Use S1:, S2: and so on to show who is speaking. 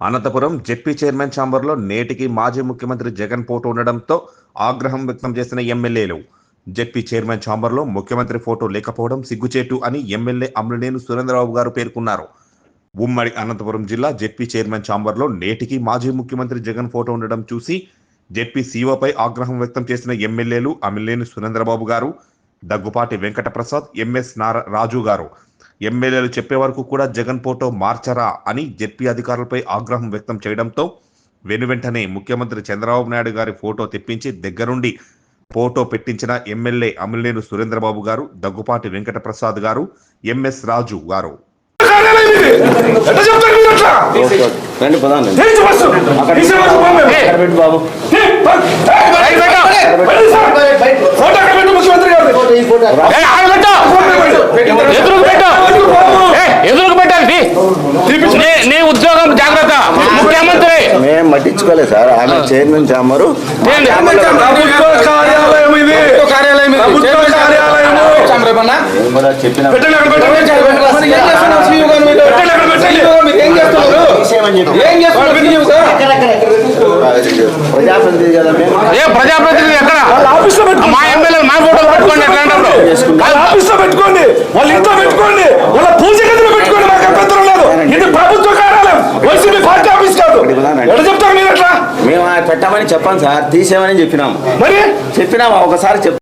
S1: Anantapuram ZP chairman ఛాంబర్లో నేటికి మాజీ ముఖ్యమంత్రి జగన్ ఫోటో ఉండడంతో ఆగ్రహం వ్యక్తం చేసిన ఎమ్మెల్యేలు. జెడ్పీ చైర్మన్ ఛాంబర్లో ముఖ్యమంత్రి ఫోటో లేకపోవడం సిగ్గుచేటు అని ఎమ్మెల్యే అమలనేని సురేంద్రబాబు గారు పేర్కొన్నారు. ఉమ్మడి అనంతపురం జిల్లా జెడ్పీ చైర్మన్ ఛాంబర్లో నేటికి మాజీ ముఖ్యమంత్రి జగన్ ఫోటో ఉండడం చూసి జెడ్పీ సీఓపై ఆగ్రహం వ్యక్తం చేసిన ఎమ్మెల్యేలు అమిలేని సురేంద్రబాబు గారు దగ్గుపాటి వెంకటప్రసాద్ ఎంఎస్ నారా రాజు గారు ఎమ్మెల్యేలు చెప్పే వరకు కూడా జగన్ ఫోటో మార్చరా అని జెడ్పీ అధికారులపై ఆగ్రహం వ్యక్తం చేయడంతో వెనువెంటనే ముఖ్యమంత్రి చంద్రబాబు నాయుడు గారి ఫోటో తెప్పించి దగ్గరుండి ఫోటో పెట్టించిన ఎమ్మెల్యే అమిలేను సురేంద్రబాబు గారు దగ్గుపాటి వెంకట ప్రసాద్ గారు ఎంఎస్ రాజు గారు
S2: చెప్పి.
S3: ఏం చేస్తున్నారు CEO గారు?
S2: ప్రజాప్రతినిధి కదా మేము.
S4: ఏ ప్రజాప్రతినిధి ఎక్కడ? మా ఎమ్మెల్యే మా ఫోటో పెట్టుకోండి ఎట్లాంటప్పుడు
S5: ఆఫీస్లో పెట్టుకోండి. వాళ్ళ ఇంట్లో పెట్టుకోండి. వాళ్ళ పూజ గదిలో
S2: పెట్టమని చెప్పాను సార్. తీసేయమని చెప్పినాము.
S5: మరి?
S2: చెప్పినాము. ఒకసారి చెప్